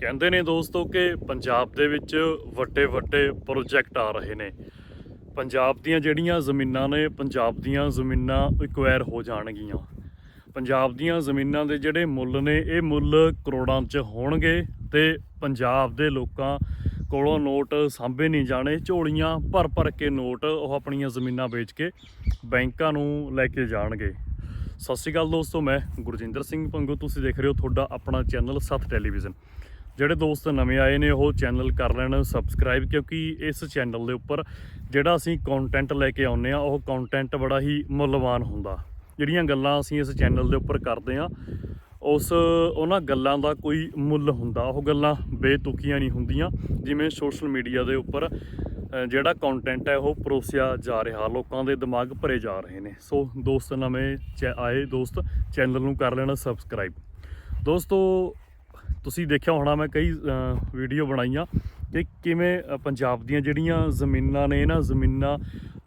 ਕਹਿੰਦੇ ਨੇ ਦੋਸਤੋ ਕਿ ਪੰਜਾਬ ਦੇ ਵਿੱਚ ਵੱਡੇ ਵੱਡੇ ਪ੍ਰੋਜੈਕਟ ਆ ਰਹੇ ਨੇ। ਪੰਜਾਬ ਦੀਆਂ ਜਿਹੜੀਆਂ ਜ਼ਮੀਨਾਂ ਨੇ, ਪੰਜਾਬ ਦੀਆਂ ਜ਼ਮੀਨਾਂ ਐਕਵਾਇਰ ਹੋ ਜਾਣਗੀਆਂ। ਪੰਜਾਬ ਦੀਆਂ ਜ਼ਮੀਨਾਂ ਦੇ ਜਿਹੜੇ ਮੁੱਲ ਨੇ, ਇਹ ਮੁੱਲ ਕਰੋੜਾਂ 'ਚ ਹੋਣਗੇ ਤੇ ਪੰਜਾਬ ਦੇ ਲੋਕਾਂ ਕੋਲੋਂ ਨੋਟ ਸਾਂਭੇ ਨਹੀਂ ਜਾਣੇ। ਝੋਲੀਆਂ ਭਰ ਭਰ ਕੇ ਨੋਟ ਉਹ ਆਪਣੀਆਂ ਜ਼ਮੀਨਾਂ ਵੇਚ ਕੇ ਬੈਂਕਾਂ ਨੂੰ ਲੈ ਕੇ ਜਾਣਗੇ। ਸਤਿ ਸ਼੍ਰੀ ਅਕਾਲ ਦੋਸਤੋ, ਮੈਂ ਗੁਰਜਿੰਦਰ ਸਿੰਘ ਪੰਗੂ। ਤੁਸੀਂ ਦੇਖ ਰਹੇ ਹੋ ਤੁਹਾਡਾ ਆਪਣਾ ਚੈਨਲ ਸੱਤ ਟੈਲੀਵਿਜ਼ਨ। ਜਿਹੜੇ ਦੋਸਤ ਨਵੇਂ ਆਏ ਨੇ, ਉਹ ਚੈਨਲ ਕਰ ਲੈਣ ਸਬਸਕ੍ਰਾਈਬ ਕਿਉਂਕਿ ਇਸ ਚੈਨਲ ਦੇ ਉੱਪਰ ਜਿਹੜਾ ਅਸੀਂ ਕੰਟੈਂਟ ਲੈ ਕੇ ਆਉਂਦੇ ਆ ਉਹ ਕੰਟੈਂਟ ਬੜਾ ਹੀ ਮੁੱਲਵਾਨ ਹੁੰਦਾ। ਜਿਹੜੀਆਂ ਗੱਲਾਂ ਅਸੀਂ ਇਸ ਚੈਨਲ ਦੇ ਉੱਪਰ ਕਰਦੇ ਆ ਉਸ ਉਹਨਾਂ ਗੱਲਾਂ ਦਾ ਕੋਈ ਮੁੱਲ ਹੁੰਦਾ। ਉਹ ਗੱਲਾਂ ਬੇਤੁਕੀਆਂ ਨਹੀਂ ਹੁੰਦੀਆਂ, ਜਿਵੇਂ ਸੋਸ਼ਲ ਮੀਡੀਆ ਦੇ ਉੱਪਰ ਜਿਹੜਾ ਕੰਟੈਂਟ ਹੈ, ਉਹ ਪਰੋਸਿਆ ਜਾ ਰਿਹਾ, ਲੋਕਾਂ ਦੇ ਦਿਮਾਗ ਭਰੇ ਜਾ ਰਹੇ ਨੇ। ਸੋ ਦੋਸਤ ਨਵੇਂ ਚੈ- ਆਏ ਦੋਸਤ, ਚੈਨਲ ਨੂੰ ਕਰ ਲੈਣਾ ਸਬਸਕ੍ਰਾਈਬ ਦੋਸਤੋ ਤੁਸੀਂ ਦੇਖਿਆ ਹੋਣਾ ਮੈਂ ਕਈ ਵੀਡੀਓ ਬਣਾਈਆਂ ਕਿ ਕਿਵੇਂ ਪੰਜਾਬ ਦੀਆਂ ਜਿਹੜੀਆਂ ਜ਼ਮੀਨਾਂ ਨੇ ਇਹਨਾਂ ਜ਼ਮੀਨਾਂ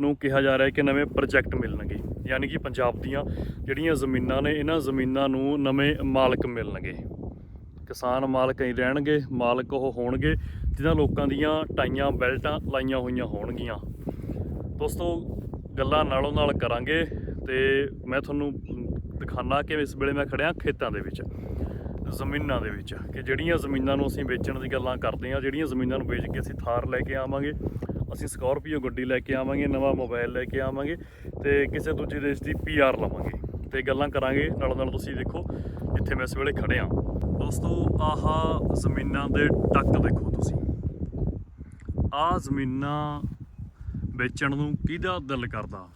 ਨੂੰ ਕਿਹਾ ਜਾ ਰਿਹਾ ਹੈ ਕਿ ਨਵੇਂ ਪ੍ਰੋਜੈਕਟ ਮਿਲਣਗੇ। ਯਾਨੀ ਕਿ ਪੰਜਾਬ ਦੀਆਂ ਜਿਹੜੀਆਂ ਜ਼ਮੀਨਾਂ ਨੇ, ਇਹਨਾਂ ਜ਼ਮੀਨਾਂ ਨੂੰ ਨਵੇਂ ਮਾਲਕ ਮਿਲਣਗੇ। ਕਿਸਾਨ ਮਾਲਕ ਹੀ ਰਹਿਣਗੇ, ਮਾਲਕ ਉਹ ਹੋਣਗੇ, ਜਿਨ੍ਹਾਂ ਲੋਕਾਂ ਦੀਆਂ ਟਾਈਆਂ, ਬੈਲਟਾਂ ਲਾਈਆਂ ਹੋਈਆਂ ਹੋਣਗੀਆਂ। ਦੋਸਤੋ, ਗੱਲਾਂ ਨਾਲੋਂ ਨਾਲ ਕਰਾਂਗੇ ਤੇ ਮੈਂ ਤੁਹਾਨੂੰ ਦਿਖਾਣਾ ਕਿ ਇਸ ਵੇਲੇ ਮੈਂ ਖੜਿਆ ਖੇਤਾਂ ਦੇ ਵਿੱਚ। ਜ਼ਮੀਨਾਂ ਦੇ ਵਿੱਚ ਕਿ ਜਿਹੜੀਆਂ ਜ਼ਮੀਨਾਂ ਨੂੰ ਅਸੀਂ ਵੇਚਣ ਦੀ ਗੱਲਾਂ ਕਰਦੇ ਹਾਂ, ਜਿਹੜੀਆਂ ਜ਼ਮੀਨਾਂ ਨੂੰ ਵੇਚ ਕੇ ਅਸੀਂ ਥਾਰ ਲੈ ਕੇ ਆਵਾਂਗੇ, ਅਸੀਂ ਸਕਾਰਪੀਓ ਗੱਡੀ ਲੈ ਕੇ ਆਵਾਂਗੇ, ਨਵਾਂ ਮੋਬਾਈਲ ਲੈ ਕੇ ਆਵਾਂਗੇ ਤੇ ਕਿਸੇ ਦੂਜੇ ਦੇਸ਼ ਦੀ ਪੀਆਰ ਲਵਾਂਗੇ ਤੇ ਗੱਲਾਂ ਕਰਾਂਗੇ। ਨਾਲ ਨਾਲ ਤੁਸੀਂ ਦੇਖੋ ਜਿੱਥੇ ਮੈਂ ਇਸ ਵੇਲੇ ਖੜਿਆ। ਦੋਸਤੋ, ਆਹ ਜ਼ਮੀਨਾਂ ਦੇ ਟੱਕ ਦੇਖੋ ਤੁਸੀਂ। ਆਹ ਜ਼ਮੀਨਾਂ ਵੇਚਣ ਨੂੰ ਕਿਹਦਾ ਦਿਲ ਕਰਦਾ?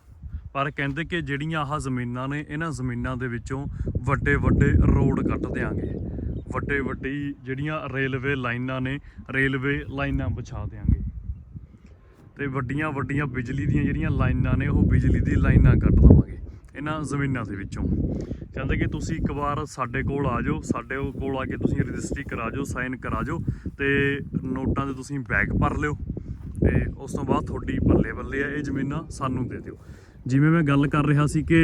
ਪਰ ਕਹਿੰਦੇ ਕਿ ਜਿਹੜੀਆਂ ਆਹ ਜ਼ਮੀਨਾਂ ਨੇ, ਇਹਨਾਂ ਜ਼ਮੀਨਾਂ ਦੇ ਵਿੱਚੋਂ ਵੱਡੇ ਵੱਡੇ ਰੋਡ ਕੱਟ ਦਿਆਂਗੇ। ਵੱਡੇ ਵੱਡੀ ਜਿਹੜੀਆਂ ਰੇਲਵੇ ਲਾਈਨਾਂ ਨੇ, ਰੇਲਵੇ ਲਾਈਨਾਂ ਵਿਛਾ ਦਿਆਂਗੇ। ਤੇ ਵੱਡੀਆਂ ਵੱਡੀਆਂ ਬਿਜਲੀ ਦੀਆਂ ਜਿਹੜੀਆਂ ਲਾਈਨਾਂ ਨੇ, ਉਹ ਬਿਜਲੀ ਦੀ ਲਾਈਨਾਂ ਕੱਟ ਦਵਾਂਗੇ ਇਹਨਾਂ ਜ਼ਮੀਨਾਂ ਦੇ ਵਿੱਚੋਂ। ਕਹਿੰਦੇ ਕਿ ਤੁਸੀਂ ਇੱਕ ਵਾਰ ਸਾਡੇ ਕੋਲ ਆ ਜਾਓ, ਸਾਡੇ ਕੋਲ ਆ ਕੇ ਤੁਸੀਂ ਰਜਿਸਟਰੀ ਕਰਾ ਜਾਓ, ਸਾਈਨ ਕਰਾ ਜਾਓ ਤੇ ਨੋਟਾਂ ਦੇ ਤੁਸੀਂ ਬੈਗ ਭਰ ਲਿਓ ਤੇ ਉਸ ਤੋਂ ਬਾਅਦ ਤੁਹਾਡੀ ਬੱਲੇ ਬੱਲੇ ਆ, ਇਹ ਜ਼ਮੀਨਾਂ ਸਾਨੂੰ ਦੇ ਦਿਓ। ਜਿਵੇਂ ਮੈਂ ਗੱਲ ਕਰ ਰਿਹਾ ਸੀ ਕਿ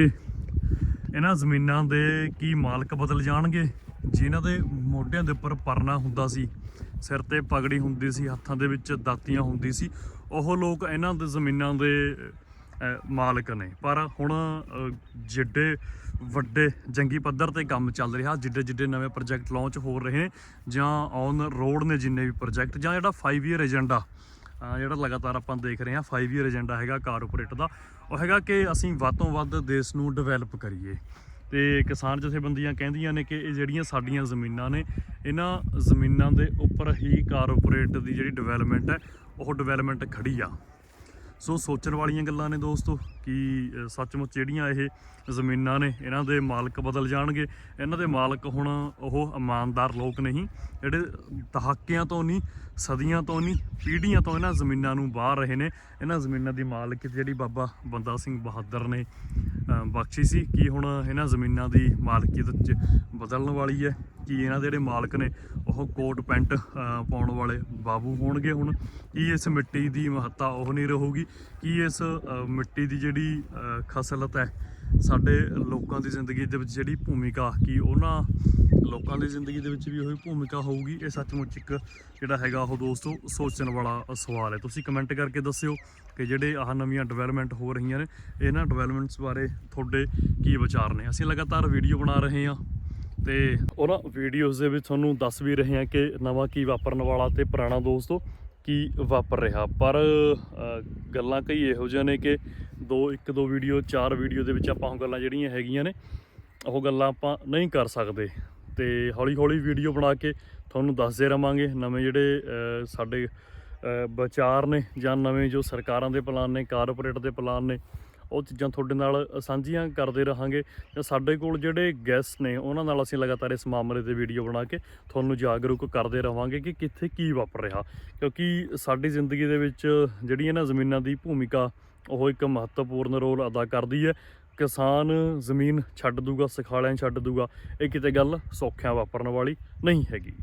ਇਹਨਾਂ ਜ਼ਮੀਨਾਂ ਦੇ ਕੀ ਮਾਲਕ ਬਦਲ ਜਾਣਗੇ? ਜਿਨ੍ਹਾਂ ਦੇ ਮੋਢਿਆਂ ਦੇ ਉੱਪਰ ਪਰਨਾ ਹੁੰਦਾ ਸੀ ਸਿਰ ਤੇ ਪਗੜੀ ਹੁੰਦੀ ਸੀ ਹੱਥਾਂ ਦੇ ਵਿੱਚ ਦਾਤੀਆਂ ਹੁੰਦੀ ਸੀ ਉਹ ਲੋਕ ਇਹਨਾਂ ਦੇ ਜ਼ਮੀਨਾਂ ਦੇ ਮਾਲਕ ਨੇ। ਪਰ ਹੁਣ ਅਹ, ਜਿੱਡੇ ਵੱਡੇ ਜੰਗੀ ਪੱਧਰ ਤੇ ਕੰਮ ਚੱਲ ਰਿਹਾ ਜਿੱਡੇ ਜਿੱਡੇ ਨਵੇਂ ਪ੍ਰੋਜੈਕਟ ਲਾਂਚ ਹੋ ਰਹੇ ਨੇ ਜਾਂ ਔਨ ਰੋਡ ਨੇ ਜਿੰਨੇ ਵੀ ਪ੍ਰੋਜੈਕਟ ਜਾਂ ਜਿਹੜਾ 5 ਇਅਰ ਏਜੰਡਾ ਜਿਹੜਾ ਲਗਾਤਾਰ ਆਪਾਂ ਦੇਖ ਰਹੇ ਹਾਂ 5 ਇਅਰ ਏਜੰਡਾ ਹੈਗਾ ਕਾਰਪੋਰੇਟ ਦਾ। ਉਹ ਹੈਗਾ ਕਿ ਅਸੀਂ ਵੱਧ ਤੋਂ ਵੱਧ ਦੇਸ਼ ਨੂੰ ਡਿਵੈਲਪ ਕਰੀਏ। ਤੇ ਕਿਸਾਨ ਜਥੇਬੰਦੀਆਂ ਕਹਿੰਦੀਆਂ ਨੇ ਕਿ ਇਹ ਜਿਹੜੀਆਂ ਸਾਡੀਆਂ ਜ਼ਮੀਨਾਂ ਨੇ, ਇਹਨਾਂ ਜ਼ਮੀਨਾਂ ਦੇ ਉੱਪਰ ਹੀ ਕਾਰਪੋਰੇਟ ਦੀ ਜਿਹੜੀ ਡਿਵੈਲਪਮੈਂਟ ਹੈ, ਉਹ ਡਿਵੈਲਪਮੈਂਟ ਖੜੀ ਆ। ਸੋ ਸੋਚਣ ਵਾਲੀਆਂ ਗੱਲਾਂ ਨੇ ਦੋਸਤੋ ਕਿ ਸੱਚਮੁੱਚ ਜਿਹੜੀਆਂ ਇਹ ਜ਼ਮੀਨਾਂ ਨੇ, ਇਹਨਾਂ ਦੇ ਮਾਲਕ ਬਦਲ ਜਾਣਗੇ। ਇਹਨਾਂ ਦੇ ਮਾਲਕ ਹੁਣ ਉਹ ਇਮਾਨਦਾਰ ਲੋਕ ਨਹੀਂ, ਜਿਹੜੇ ਦਹਾਕਿਆਂ ਤੋਂ ਨਹੀਂ, ਸਦੀਆਂ ਤੋਂ ਨਹੀਂ, ਪੀੜ੍ਹੀਆਂ ਤੋਂ ਇਹਨਾਂ ਜ਼ਮੀਨਾਂ ਨੂੰ ਬਾਹਰ ਰਹੇ ਨੇ। ਇਹਨਾਂ ਜ਼ਮੀਨਾਂ ਦੀ ਮਾਲਕ ਜਿਹੜੀ ਬਾਬਾ ਬੰਦਾ ਸਿੰਘ ਬਹਾਦਰ ਨੇ ਬਖਸ਼ੀ ਸੀ ਕਿ ਹੁਣ ਇਹਨਾਂ ਜ਼ਮੀਨਾਂ ਦੀ ਮਾਲਕੀਅਤ ਚ ਬਦਲਣ ਵਾਲੀ ਹੈ, ਕੀ ਇਹਨਾਂ ਦੇ ਜਿਹੜੇ ਮਾਲਕ ਨੇ ਉਹ ਕੋਟ ਪੈਂਟ ਪਾਉਣ ਵਾਲੇ ਬਾਬੂ ਹੋਣਗੇ ਹੁਣ। ਕੀ ਇਸ ਮਿੱਟੀ ਦੀ ਮਹੱਤਤਾ ਉਹ ਨਹੀਂ ਰਹੂਗੀ? ਕੀ ਇਸ ਮਿੱਟੀ ਦੀ ਜਿਹੜੀ ਖਸਲਤ ਹੈ ਸਾਡੇ ਲੋਕਾਂ ਦੀ ਜ਼ਿੰਦਗੀ ਦੇ ਵਿੱਚ ਜਿਹੜੀ ਭੂਮਿਕਾ ਕੀ ਉਹਨਾਂ ਲੋਕਾਂ ਦੀ ਜ਼ਿੰਦਗੀ ਦੇ ਵਿੱਚ ਵੀ ਉਹੀ ਭੂਮਿਕਾ ਹੋਊਗੀ, ਇਹ ਸੱਚਮੁੱਚ ਇੱਕ ਜਿਹੜਾ ਹੈਗਾ ਉਹ ਦੋਸਤੋ ਸੋਚਣ ਵਾਲਾ ਸਵਾਲ ਹੈ। ਤੁਸੀਂ ਕਮੈਂਟ ਕਰਕੇ ਦੱਸਿਓ ਕਿ ਜਿਹੜੇ ਆਹ ਨਵੀਆਂ ਡਿਵੈਲਪਮੈਂਟ ਹੋ ਰਹੀਆਂ ਨੇ ਇਹਨਾਂ ਡਿਵੈਲਪਮੈਂਟਸ ਬਾਰੇ ਤੁਹਾਡੇ ਕੀ ਵਿਚਾਰ ਨੇ? ਅਸੀਂ ਲਗਾਤਾਰ ਵੀਡੀਓ ਬਣਾ ਰਹੇ ਹਾਂ ਤੇ ਉਹਨਾਂ ਵੀਡੀਓਜ਼ ਦੇ ਵਿੱਚ ਤੁਹਾਨੂੰ ਦੱਸ ਵੀ ਰਹੇ ਹਾਂ ਕਿ ਨਵਾਂ ਕੀ ਵਾਪਰਨ ਵਾਲਾ ਤੇ ਪੁਰਾਣਾ ਦੋਸਤੋ। ਕੀ ਵਾਪਰ ਰਿਹਾ? ਪਰ ਗੱਲਾਂ ਕਈ ਇਹੋ ਜਿਹੀਆਂ ਨੇ ਕਿ ਦੋ, ਇੱਕ, ਦੋ ਵੀਡੀਓ, ਚਾਰ ਵੀਡੀਓ ਦੇ ਵਿੱਚ ਆਪਾਂ ਉਹ ਗੱਲਾਂ ਜਿਹੜੀਆਂ ਹੈਗੀਆਂ ਨੇ, ਉਹ ਗੱਲਾਂ ਆਪਾਂ ਨਹੀਂ ਕਰ ਸਕਦੇ। ਤੇ ਹੌਲੀ ਹੌਲੀ ਵੀਡੀਓ ਬਣਾ ਕੇ ਤੁਹਾਨੂੰ ਦੱਸਦੇ ਰਵਾਂਗੇ ਨਵੇਂ ਜਿਹੜੇ ਸਾਡੇ ਵਿਚਾਰ ਨੇ ਜਾਂ ਨਵੇਂ ਜੋ ਸਰਕਾਰਾਂ ਦੇ ਪਲਾਨ ਨੇ ਕਾਰਪੋਰੇਟ ਦੇ ਪਲਾਨ ਨੇ ਉਹ ਚੀਜ਼ਾਂ ਤੁਹਾਡੇ ਨਾਲ ਸਾਂਝੀਆਂ ਕਰਦੇ ਰਹਾਂਗੇ। ਜਾਂ ਸਾਡੇ ਕੋਲ ਜਿਹੜੇ ਗੈਸਟ ਨੇ, ਉਹਨਾਂ ਨਾਲ ਅਸੀਂ ਲਗਾਤਾਰ ਇਸ ਮਾਮਲੇ ਤੇ ਵੀਡੀਓ ਬਣਾ ਕੇ ਤੁਹਾਨੂੰ ਜਾਗਰੂਕ ਕਰਦੇ ਰਹਾਂਗੇ ਕਿ ਕਿੱਥੇ ਕੀ ਵਾਪਰ ਰਿਹਾ। ਕਿਉਂਕਿ ਸਾਡੀ ਜ਼ਿੰਦਗੀ ਦੇ ਵਿੱਚ ਜਿਹੜੀਆਂ ਨਾ ਜ਼ਮੀਨਾਂ ਦੀ ਭੂਮਿਕਾ, ਉਹ ਇੱਕ ਮਹੱਤਵਪੂਰਨ ਰੋਲ ਅਦਾ ਕਰਦੀ ਹੈ। ਕਿਸਾਨ ਜ਼ਮੀਨ ਛੱਡ ਦੂਗਾ, ਸਖਾਲਿਆਂ ਛੱਡ ਦੂਗਾ, ਇਹ ਕਿਤੇ ਗੱਲ ਸੌਖਿਆਂ ਵਾਪਰਨ ਵਾਲੀ ਨਹੀਂ ਹੈਗੀ।